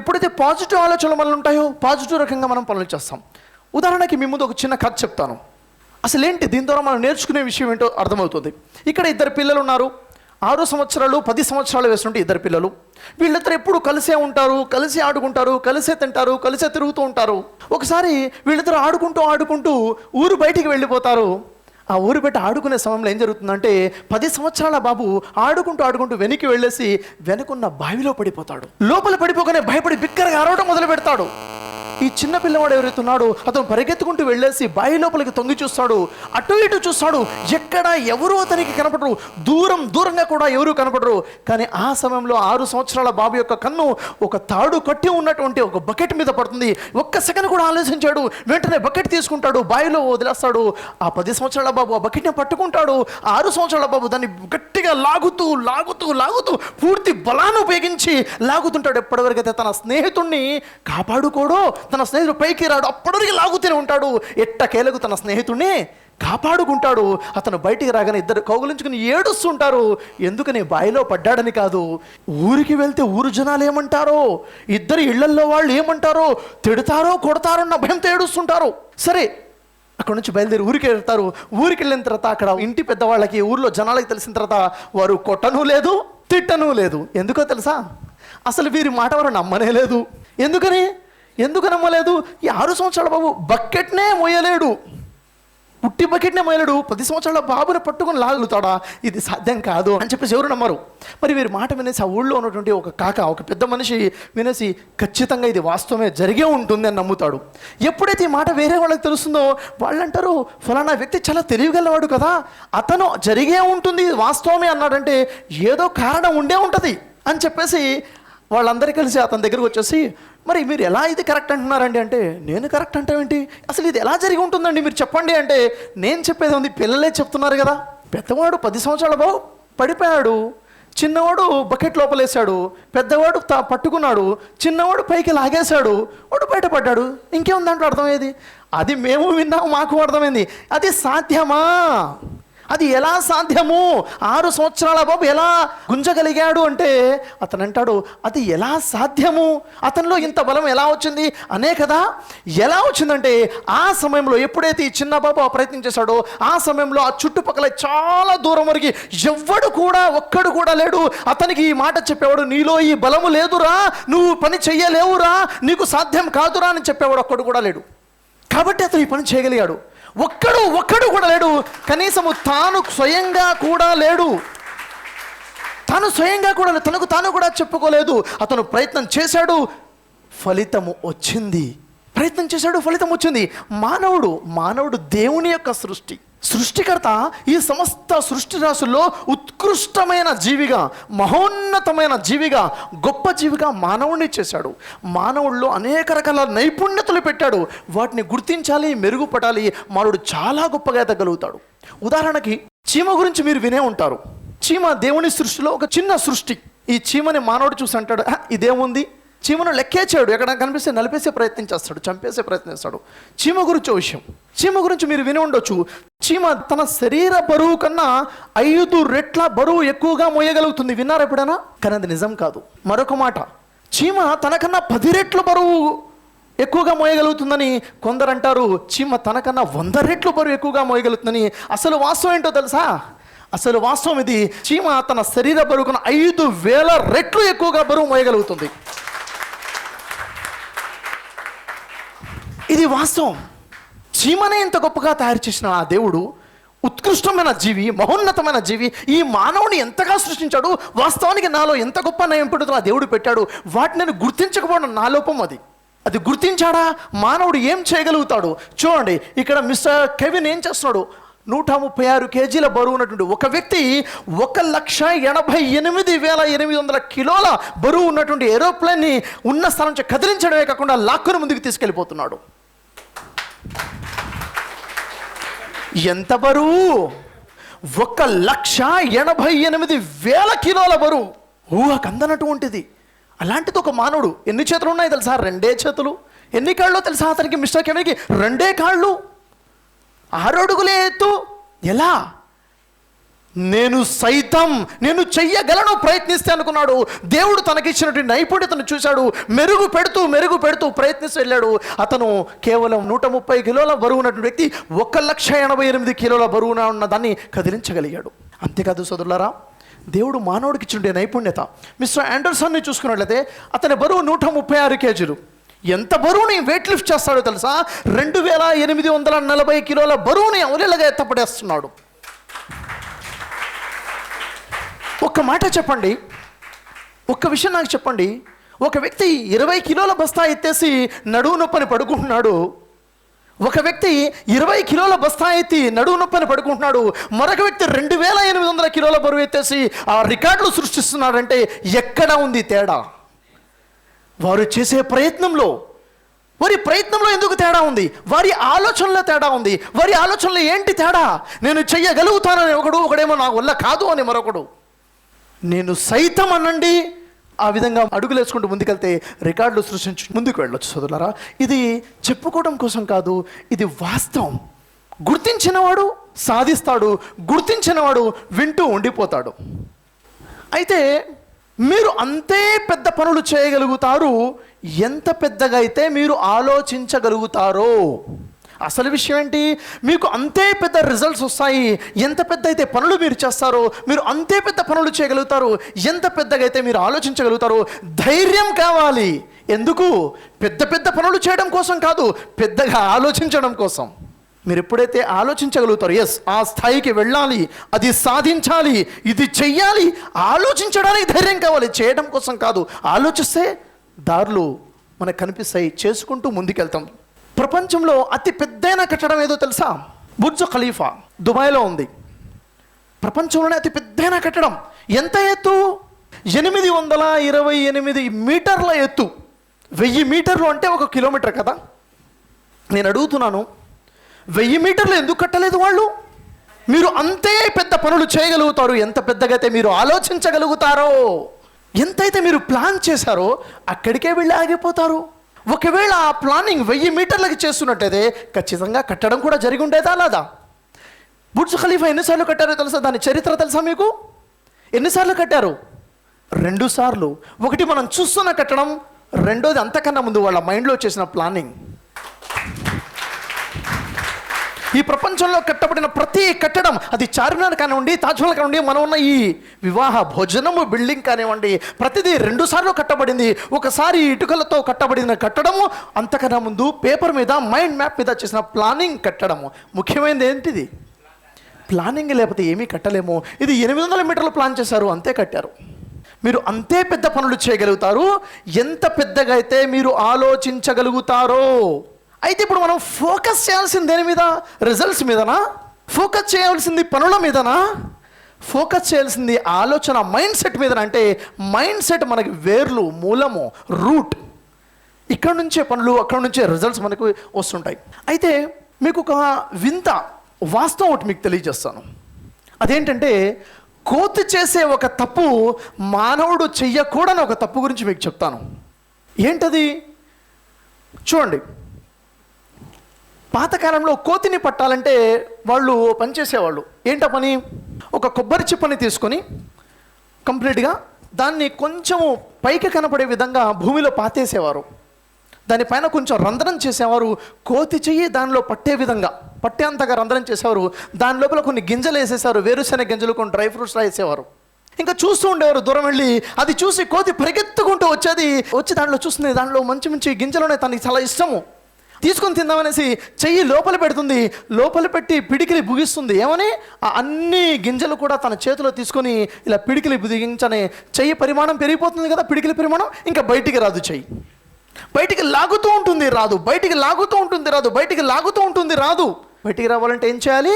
ఎప్పుడైతే పాజిటివ్ ఆలోచనలు మనలో ఉంటాయో పాజిటివ్ రకంగా మనం పనులు చేస్తాం. ఉదాహరణకి మీ ముందు ఒక చిన్న కథ చెప్తాను. అసలు ఏంటి? దీని ద్వారా మనం నేర్చుకునే విషయం ఏంటో అర్థమవుతుంది. ఇక్కడ ఇద్దరు పిల్లలు ఉన్నారు. ఆరు సంవత్సరాలు పది సంవత్సరాలు వేస్తుంటే ఇద్దరు పిల్లలు. వీళ్ళిద్దరు ఎప్పుడు కలిసే ఉంటారు కలిసే ఆడుకుంటారు కలిసే తింటారు కలిసే తిరుగుతూ ఉంటారు. ఒకసారి వీళ్ళిద్దరు ఆడుకుంటూ ఆడుకుంటూ ఊరు బయటికి వెళ్ళిపోతారు. ఆ ఊరు పెట్టి ఆడుకునే సమయంలో ఏం జరుగుతుందంటే పది సంవత్సరాల బాబు ఆడుకుంటూ ఆడుకుంటూ వెనక్కి వెళ్ళేసి వెనుకున్న బావిలో పడిపోతాడు. లోపల పడిపోగానే భయపడి బిక్కరగా అరవడం మొదలు పెడతాడు ఈ చిన్న పిల్లవాడు ఎవరైతే ఉన్నాడో అతను పరిగెత్తుకుంటూ వెళ్ళేసి బావి లోపలికి తొంగి చూస్తాడు. అటు ఇటు చూస్తాడు. ఎక్కడ ఎవరు అతనికి కనపడరు. దూరం దూరంగా కూడా ఎవరు కనపడరు. కానీ ఆ సమయంలో ఆరు సంవత్సరాల బాబు యొక్క కన్ను ఒక తాడు కట్టి ఉన్నటువంటి ఒక బకెట్ మీద పడుతుంది. ఒక్క సెకండ్ కూడా ఆలోచించాడు. వెంటనే బకెట్ తీసుకుంటాడు. బావిలో వదిలేస్తాడు. ఆ పది సంవత్సరాల బాబు ఆ బకెట్ని పట్టుకుంటాడు. ఆరు సంవత్సరాల బాబు దాన్ని గట్టిగా లాగుతూ లాగుతూ లాగుతూ పూర్తి బలాన్ని ఉపయోగించి లాగుతుంటాడు. ఎప్పటివరకైతే తన స్నేహితుణ్ణి కాపాడుకోడో తన స్నేహితుడు పైకి రాడు అప్పటివరకు లాగుతూనే ఉంటాడు. ఎట్టకేలకు తన స్నేహితుడిని కాపాడుకుంటాడు. అతను బయటికి రాగానే ఇద్దరు కౌగులించుకుని ఏడుస్తుంటారు. ఎందుకని బాయిలో పడ్డాడని కాదు. ఊరికి వెళ్తే ఊరు జనాలు ఏమంటారో? ఇద్దరు ఇళ్ళల్లో వాళ్ళు ఏమంటారో? తిడతారో కొడతారో అన్న భయంతో ఏడుస్తుంటారు. సరే అక్కడ నుంచి బయలుదేరి ఊరికి వెళ్తారు. ఊరికి వెళ్ళిన తర్వాత అక్కడ ఇంటి పెద్దవాళ్ళకి ఊర్లో జనాలకి తెలిసిన తర్వాత వారు కొట్టను లేదు తిట్టను లేదు. ఎందుకో తెలుసా? అసలు వీరి మాట వారు నమ్మనే లేదు. ఎందుకని? ఎందుకు నమ్మలేదు? ఈ ఆరు సంవత్సరాల బాబు బకెట్నే మోయలేడు. పుట్టి బకెట్నే మోయలేడు. పది సంవత్సరాల బాబుని పట్టుకొని లాగలుగుతాడా ఇది సాధ్యం కాదు అని చెప్పేసి ఎవరు నమ్మరు. మరి వీరి మాట వినేసి ఆ ఊళ్ళో ఉన్నటువంటి ఒక కాక ఒక పెద్ద మనిషి వినేసి ఖచ్చితంగా ఇది వాస్తవమే జరిగే ఉంటుంది అని నమ్ముతాడు. ఎప్పుడైతే ఈ మాట వేరే వాళ్ళకి తెలుస్తుందో వాళ్ళు అంటారు ఫలానా వ్యక్తి చాలా తెలివిగలవాడు కదా. అతను జరిగే ఉంటుంది వాస్తవమే అన్నాడంటే ఏదో కారణం ఉండే ఉంటుంది అని చెప్పేసి వాళ్ళందరూ కలిసి అతని దగ్గరకు వచ్చేసి మరి మీరు ఎలా ఇది కరెక్ట్ అంటున్నారండి? అంటే నేను కరెక్ట్ అంటావేంటి? అసలు ఇది ఎలా జరిగి ఉంటుందండి? మీరు చెప్పండి. అంటే నేను చెప్పేది ఉంది పిల్లలే చెప్తున్నారు కదా. పెద్దవాడు పది సంవత్సరాల బాబు పడిపోయాడు. చిన్నవాడు బకెట్ లోపలేశాడు. పెద్దవాడు తా పట్టుకున్నాడు. చిన్నవాడు పైకి లాగేశాడు. వాడు బయటపడ్డాడు. ఇంకేం దాంట్లో అర్థమయ్యేది? అది మేము విన్నాము మాకు అర్థమైంది. అది సాధ్యమా? అది ఎలా సాధ్యము? ఆరు సంవత్సరాల బాబు ఎలా గుంజగలిగాడు అంటే అతను అంటాడు అది ఎలా సాధ్యము? అతనిలో ఇంత బలం ఎలా వచ్చింది? అనే కదా ఎలా వచ్చిందంటే ఆ సమయంలో ఎప్పుడైతే ఈ చిన్న బాబు ఆ ప్రయత్నం చేశాడో ఆ సమయంలో ఆ చుట్టుపక్కల చాలా దూరం వరకు ఎవ్వడు కూడా ఒక్కడు కూడా లేడు. అతనికి ఈ మాట చెప్పేవాడు నీలో ఈ బలము లేదురా నువ్వు పని చెయ్యలేవురా నీకు సాధ్యం కాదురా అని చెప్పేవాడు ఒక్కడు కూడా లేడు. కాబట్టి అతను ఈ పని చేయగలిగాడు. ఒక్కడు ఒక్కడు కూడా లేడు. కనీసము తాను స్వయంగా కూడా లేడు. తాను స్వయంగా కూడా లేదు. తనకు తాను కూడా చెప్పుకోలేదు. అతను ప్రయత్నం చేశాడు. ఫలితము వచ్చింది. ప్రయత్నం చేశాడు. ఫలితం వచ్చింది. మానవుడు మానవుడు దేవుని యొక్క సృష్టి. సృష్టికర్త ఈ సమస్త సృష్టి రాశుల్లో ఉత్కృష్టమైన జీవిగా మహోన్నతమైన జీవిగా గొప్ప జీవిగా మానవుడిని చేశాడు. మానవుల్లో అనేక రకాల నైపుణ్యతలు పెట్టాడు. వాటిని గుర్తించాలి మెరుగుపడాలి మానవుడు చాలా గొప్పగా ఎదగలుగుతాడు. ఉదాహరణకి చీమ గురించి మీరు వినే ఉంటారు. చీమ దేవుని సృష్టిలో ఒక చిన్న సృష్టి. ఈ చీమని మానవుడు చూసి అంటాడు ఇదేముంది? చీమను లెక్కేచాడు. ఎక్కడ కనిపిస్తే నలిపేసే ప్రయత్నం చేస్తాడు చంపేసే ప్రయత్నం చేస్తాడు. చీమ గురించి విషయం. చీమ గురించి మీరు విని ఉండొచ్చు. చీమ తన శరీర బరువు కన్నా ఐదు రెట్ల బరువు ఎక్కువగా మోయగలుగుతుంది. విన్నారా ఎప్పుడైనా? కానీ అది నిజం కాదు. మరొక మాట. చీమ తనకన్నా పది రెట్లు బరువు ఎక్కువగా మోయగలుగుతుందని కొందరు అంటారు. చీమ తనకన్నా వంద రెట్లు బరువు ఎక్కువగా మోయగలుగుతుందని అసలు వాస్తవం ఏంటో తెలుసా? అసలు వాస్తవం ఇది. చీమ తన శరీర బరువుకున్న ఐదు వేల రెట్లు ఎక్కువగా బరువు మోయగలుగుతుంది. ఇది వాస్తవం. చీమనే ఇంత గొప్పగా తయారు చేసిన ఆ దేవుడు ఉత్కృష్టమైన జీవి మహోన్నతమైన జీవి ఈ మానవుని ఎంతగా సృష్టించాడు వాస్తవానికి నాలో ఎంత గొప్ప నయంపుడుతో ఆ దేవుడు పెట్టాడు. వాటిని నేను గుర్తించకపోవడం నా లోపం అది. అది గుర్తించాడా? మానవుడు ఏం చేయగలుగుతాడు? చూడండి ఇక్కడ మిస్టర్ కెవిన్ ఏం చేస్తున్నాడు? నూట ముప్పై ఆరు కేజీల బరువు ఉన్నటువంటి ఒక వ్యక్తి ఒక లక్ష ఎనభై ఎనిమిది వేల ఎనిమిది వందల కిలోల బరువు ఉన్నటువంటి ఏరోప్లేన్ని ఉన్న స్థలం నుంచి కదిలించడమే కాకుండా లాక్కుని ముందుకు తీసుకెళ్ళిపోతున్నాడు. ఎంత బరువు ఒక లక్ష ఎనభై ఎనిమిది వేల కిలోల బరువు ఊహకు అందనటువంటిది. అలాంటిది ఒక మానవుడు ఎన్ని చేతులు ఉన్నాయి తెలుసా? రెండే చేతులు. ఎన్ని కాళ్ళు తెలుసా అతనికి మిస్టర్ కెమెకి రెండే కాళ్ళు. ఆరడుగులే ఎత్తు. ఎలా? నేను సైతం నేను చెయ్యగలను ప్రయత్నిస్తే అనుకున్నాడు. దేవుడు తనకిచ్చినటువంటి నైపుణ్యతను చూశాడు. మెరుగు పెడుతూ మెరుగు పెడుతూ ప్రయత్నిస్తూ వెళ్ళాడు. అతను కేవలం నూట ముప్పై కిలోల బరువు ఉన్నటువంటి వ్యక్తి ఒక లక్ష ఎనభై ఎనిమిది కిలోల బరువున ఉన్న దాన్ని కదిలించగలిగాడు. అంతేకాదు సోదరులారా దేవుడు మానవుడికి ఇచ్చిన నైపుణ్యత. మిస్టర్ ఆండర్సన్ని చూసుకున్నట్లయితే అతని బరువు నూట ముప్పై ఆరు కేజీలు. ఎంత బరువుని వెయిట్ లిఫ్ట్ చేస్తాడో తెలుసా? రెండు వేల ఎనిమిది వందల నలభై కిలోల బరువుని అవలీలగా ఎత్తపడేస్తున్నాడు ఒక్క మాట చెప్పండి. ఒక్క విషయం నాకు చెప్పండి. ఒక వ్యక్తి ఇరవై కిలోల బస్తా ఎత్తేసి నడువు నొప్పని పడుకుంటున్నాడు. ఒక వ్యక్తి ఇరవై కిలోల బస్తా ఎత్తి నడువు నొప్పని పడుకుంటున్నాడు. మరొక వ్యక్తి రెండు వేల ఎనిమిది వందల కిలోల బరువు ఎత్తేసి ఆ రికార్డులు సృష్టిస్తున్నాడంటే ఎక్కడ ఉంది తేడా? వారు చేసే ప్రయత్నంలో వారి ప్రయత్నంలో ఎందుకు తేడా ఉంది? వారి ఆలోచనలో తేడా ఉంది. వారి ఆలోచనలో ఏంటి తేడా? నేను చెయ్యగలుగుతానని ఒకడు ఒకడేమో నా వల్ల కాదు అని మరొకడు. నేను సైతం అనండి. ఆ విధంగా అడుగులు వేసుకుంటూ ముందుకెళ్తే రికార్డులు సృష్టించి ముందుకు వెళ్ళొచ్చు సోదరులారా. ఇది చెప్పుకోవడం కోసం కాదు ఇది వాస్తవం. గుర్తించినవాడు సాధిస్తాడు గుర్తించినవాడు వింటూ ఉండిపోతాడు. అయితే మీరు అంతే పెద్ద పనులు చేయగలుగుతారు ఎంత పెద్దగా అయితే మీరు ఆలోచించగలుగుతారో. అసలు విషయం ఏంటి? మీకు అంతే పెద్ద రిజల్ట్స్ వస్తాయి. ఎంత పెద్ద అయితే పనులు మీరు చేస్తారో మీరు అంతే పెద్ద పనులు చేయగలుగుతారు. ఎంత పెద్దగా అయితే మీరు ఆలోచించగలుగుతారో ధైర్యం కావాలి. ఎందుకు? పెద్ద పెద్ద పనులు చేయడం కోసం కాదు పెద్దగా ఆలోచించడం కోసం. మీరు ఎప్పుడైతే ఆలోచించగలుగుతారు ఎస్ ఆ స్థాయికి వెళ్ళాలి అది సాధించాలి ఇది చెయ్యాలి ఆలోచించడానికి ధైర్యం కావాలి. చేయడం కోసం కాదు ఆలోచిస్తే దారులు మనకు కనిపిస్తాయి. చేసుకుంటూ ముందుకెళ్తాం. ప్రపంచంలో అతి పెద్దైన కట్టడం ఏదో తెలుసా? బుర్జ్ ఖలీఫా దుబాయ్లో ఉంది. ప్రపంచంలోనే అతి పెద్దైన కట్టడం. ఎంత ఎత్తు? ఎనిమిది వందల ఇరవై ఎనిమిది మీటర్ల ఎత్తు. వెయ్యి మీటర్లు అంటే ఒక కిలోమీటర్ కదా? నేను అడుగుతున్నాను వెయ్యి మీటర్లు ఎందుకు కట్టలేదు వాళ్ళు? మీరు అంతే పెద్ద పనులు చేయగలుగుతారు. ఎంత పెద్దగా అయితే మీరు ఆలోచించగలుగుతారో ఎంతైతే మీరు ప్లాన్ చేశారో అక్కడికే వెళ్ళి ఆగిపోతారు. ఒకవేళ ఆ ప్లానింగ్ వెయ్యి మీటర్లకి చేస్తున్నట్టయితే ఖచ్చితంగా కట్టడం కూడా జరిగి ఉండేదా లేదా? బుడ్జ్ ఖలీఫా ఎన్నిసార్లు కట్టారో తెలుసా? దాని చరిత్ర తెలుసా మీకు? ఎన్నిసార్లు కట్టారు? రెండు సార్లు. ఒకటి మనం చూస్తున్న కట్టడం రెండోది అంతకన్నా ముందు వాళ్ళ మైండ్లో చేసిన ప్లానింగ్ ఈ ప్రపంచంలో కట్టబడిన ప్రతి కట్టడం అది చార్మినార్ కానివ్వండి తాజ్మహల్ కానివ్వండి మనం ఉన్న ఈ వివాహ భోజనము బిల్డింగ్ కానివ్వండి ప్రతిదీ రెండుసార్లు కట్టబడింది. ఒకసారి ఇటుకలతో కట్టబడిన కట్టడము అంతకన్నా ముందు పేపర్ మీద మైండ్ మ్యాప్ మీద చేసిన ప్లానింగ్ కట్టడము. ముఖ్యమైనది ఏంటిది? ప్లానింగ్ లేకపోతే ఏమీ కట్టలేము. ఇది ఎనిమిది వందల మీటర్లు ప్లాన్ చేశారు అంతే కట్టారు. మీరు అంతే పెద్ద పనులు చేయగలుగుతారు. ఎంత పెద్దగా అయితే మీరు ఆలోచించగలుగుతారో. అయితే ఇప్పుడు మనం ఫోకస్ చేయాల్సింది దేని మీద? రిజల్ట్స్ మీదనా? ఫోకస్ చేయాల్సింది పనుల మీదనా? ఫోకస్ చేయాల్సింది ఆలోచన మైండ్ సెట్ మీద అంటే మైండ్ సెట్ మనకి వేర్లు మూలము రూట్ ఇక్కడ నుంచే పనులు అక్కడ నుంచే రిజల్ట్స్ మనకు వస్తుంటాయి. అయితే మీకు ఒక వింత వాస్తవం ఒకటి మీకు తెలియజేస్తాను. అదేంటంటే కోతి చేసే ఒక తప్పు మానవుడు చెయ్యకూడని ఒక తప్పు గురించి మీకు చెప్తాను. ఏంటది? చూడండి. పాతకాలంలో కోతిని పట్టాలంటే వాళ్ళు పనిచేసేవాళ్ళు ఏంట పని? ఒక కొబ్బరి చిప్పని తీసుకొని కంప్లీట్గా దాన్ని కొంచెము పైకి కనపడే విధంగా భూమిలో పాతేసేవారు. దానిపైన కొంచెం రంధ్రం చేసేవారు. కోతి చెయ్యి దానిలో పట్టే విధంగా పట్టేంతగా రంధ్రం చేసేవారు. దాని లోపల కొన్ని గింజలు వేసేసారు. వేరుశెనగ గింజలు కొన్ని డ్రై ఫ్రూట్స్ వేసేవారు. ఇంకా చూస్తూ ఉండేవారు దూరం వెళ్ళి. అది చూసి కోతి పరిగెత్తుకుంటూ వచ్చేది. వచ్చి దాంట్లో చూస్తుంది. దానిలో మంచి మంచి గింజలు ఉన్నాయి. తనకి చాలా ఇష్టము. తీసుకొని తిందామనేసి చెయ్యి లోపల పెడుతుంది. లోపల పెట్టి పిడికిలి బుగిస్తుంది. ఏమని? ఆ అన్ని గింజలు కూడా తన చేతిలో తీసుకొని ఇలా పిడికిలి బిగించని చెయ్యి పరిమాణం పెరిగిపోతుంది కదా పిడికిలి పరిమాణం? ఇంకా బయటికి రాదు చెయ్యి. బయటికి లాగుతూ ఉంటుంది రాదు. బయటికి లాగుతూ ఉంటుంది రాదు. బయటికి లాగుతూ ఉంటుంది రాదు. బయటికి రావాలంటే ఏం చేయాలి?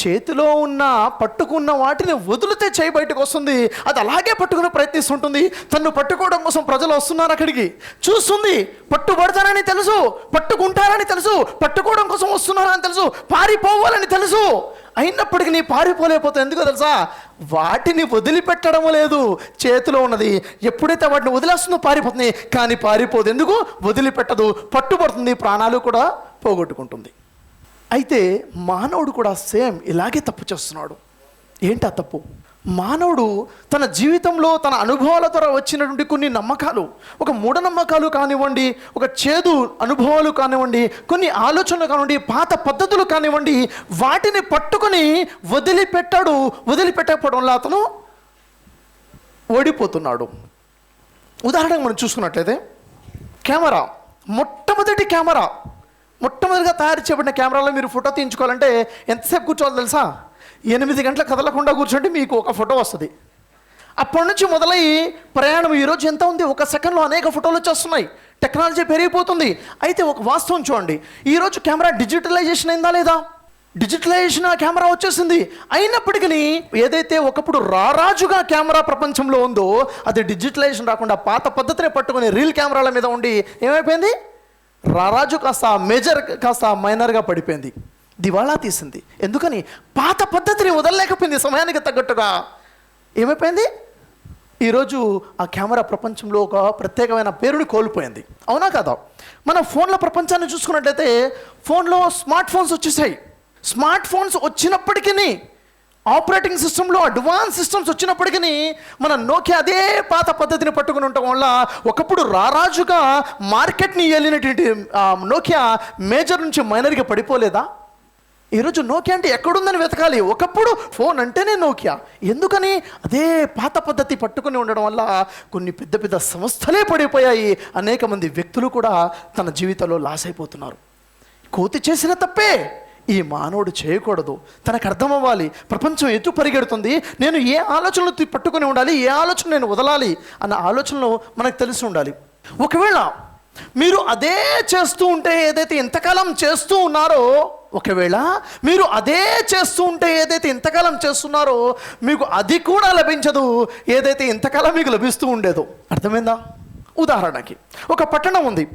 చేతిలో ఉన్న పట్టుకున్న వాటిని వదిలితే చేయి బయటకు వస్తుంది. అది అలాగే పట్టుకునే ప్రయత్నిస్తుంటుంది తన్ను పట్టుకోవడం కోసం ప్రజలు వస్తున్నారు అక్కడికి. చూస్తుంది పట్టుబడతారని తెలుసు పట్టుకుంటారని తెలుసు పట్టుకోవడం కోసం వస్తున్నారని తెలుసు పారిపోవాలని తెలుసు. అయినప్పటికీ నీ పారిపోలేకపోతే ఎందుకో తెలుసా? వాటిని వదిలిపెట్టడం లేదు. చేతిలో ఉన్నది. ఎప్పుడైతే వాటిని వదిలేస్తుందో పారిపోతుంది. కానీ పారిపోదు. ఎందుకు? వదిలిపెట్టదు. పట్టుబడుతుంది. ప్రాణాలు కూడా పోగొట్టుకుంటుంది. అయితే మానవుడు కూడా సేమ్ ఇలాగే తప్పు చేస్తున్నాడు. ఏంటి ఆ తప్పు? మానవుడు తన జీవితంలో తన అనుభవాల ద్వారా వచ్చినటువంటి కొన్ని నమ్మకాలు ఒక మూఢనమ్మకాలు కానివ్వండి ఒక చేదు అనుభవాలు కానివ్వండి కొన్ని ఆలోచనలు కానివ్వండి పాత పద్ధతులు కానివ్వండి వాటిని పట్టుకొని వదిలిపెట్టాడు వదిలిపెట్టకపోవడం వల్ల అతను ఓడిపోతున్నాడు. ఉదాహరణకు మనం చూసుకున్నట్లయితే కెమెరా మొట్టమొదటి కెమెరా మొట్టమొదటిగా తయారు చేయబడిన కెమెరాలో మీరు ఫోటో తీయించుకోవాలంటే ఎంతసేపు కూర్చోవాలి తెలుసా? ఎనిమిది గంటల కదలకుండా కూర్చోండి మీకు ఒక ఫోటో వస్తుంది. అప్పటి నుంచి మొదలై ప్రయాణం ఈరోజు ఎంత ఉంది? ఒక సెకండ్లో అనేక ఫోటోలు వచ్చేస్తున్నాయి. టెక్నాలజీ పెరిగిపోతుంది. అయితే ఒక వాస్తవం చూడండి. ఈరోజు కెమెరా డిజిటలైజేషన్ అయిందా లేదా? డిజిటలైజేషన్ ఆ కెమెరా వచ్చేసింది. అయినప్పటికీ ఏదైతే ఒకప్పుడు రారాజుగా కెమెరా ప్రపంచంలో ఉందో అది డిజిటలైజేషన్ రాకుండా పాత పద్ధతిని పట్టుకుని రీల్ కెమెరాల మీద ఉండి ఏమైపోయింది? రారాజు కాస్త మేజర్ కాస్త మైనర్గా పడిపోయింది. దివాళా తీసింది. ఎందుకని? పాత పద్ధతిని వదలలేకపోయింది సమయానికి తగ్గట్టుగా. ఏమైపోయింది? ఈరోజు ఆ కెమెరా ప్రపంచంలో ఒక ప్రత్యేకమైన పేరుని కోల్పోయింది. అవునా కదా? మన ఫోన్ల ప్రపంచాన్ని చూసుకున్నట్లయితే ఫోన్లో స్మార్ట్ ఫోన్స్ వచ్చేసాయి. స్మార్ట్ ఫోన్స్ వచ్చినప్పటికీ ఆపరేటింగ్ సిస్టంలో అడ్వాన్స్ సిస్టమ్స్ వచ్చినప్పటికీ మన నోకియా అదే పాత పద్ధతిని పట్టుకుని ఉండటం వల్ల ఒకప్పుడు రారాజుగా మార్కెట్ని ఏలినటువంటి నోకియా మేజర్ నుంచి మైనర్గా పడిపోలేదా? ఈరోజు నోకియా అంటే ఎక్కడుందని వెతకాలి. ఒకప్పుడు ఫోన్ అంటేనే నోకియా. ఎందుకని? అదే పాత పద్ధతి పట్టుకుని ఉండడం వల్ల కొన్ని పెద్ద పెద్ద సంస్థలే పడిపోయాయి. అనేక మంది వ్యక్తులు కూడా తన జీవితంలో లాస్ అయిపోతున్నారు. కోతి చేసిన తప్పే. ఈ మానవుడు చేయకూడదు. తనకు అర్థమవ్వాలి. ప్రపంచం ఎటు పరిగెడుతుంది? నేను ఏ ఆలోచనలు పట్టుకుని ఉండాలి? ఏ ఆలోచన నేను వదలాలి? అన్న ఆలోచనలు మనకు తెలిసి ఉండాలి. ఒకవేళ మీరు అదే చేస్తూ ఉంటే ఏదైతే ఇంతకాలం చేస్తూ ఉన్నారో ఒకవేళ మీరు అదే చేస్తూ ఉంటే ఏదైతే ఇంతకాలం చేస్తున్నారో మీకు అది కూడా లభించదు. ఏదైతే ఇంతకాలం మీకు లభిస్తూ ఉండేదో. అర్థమైందా? ఉదాహరణకి ఒక పట్టణం ఉంది.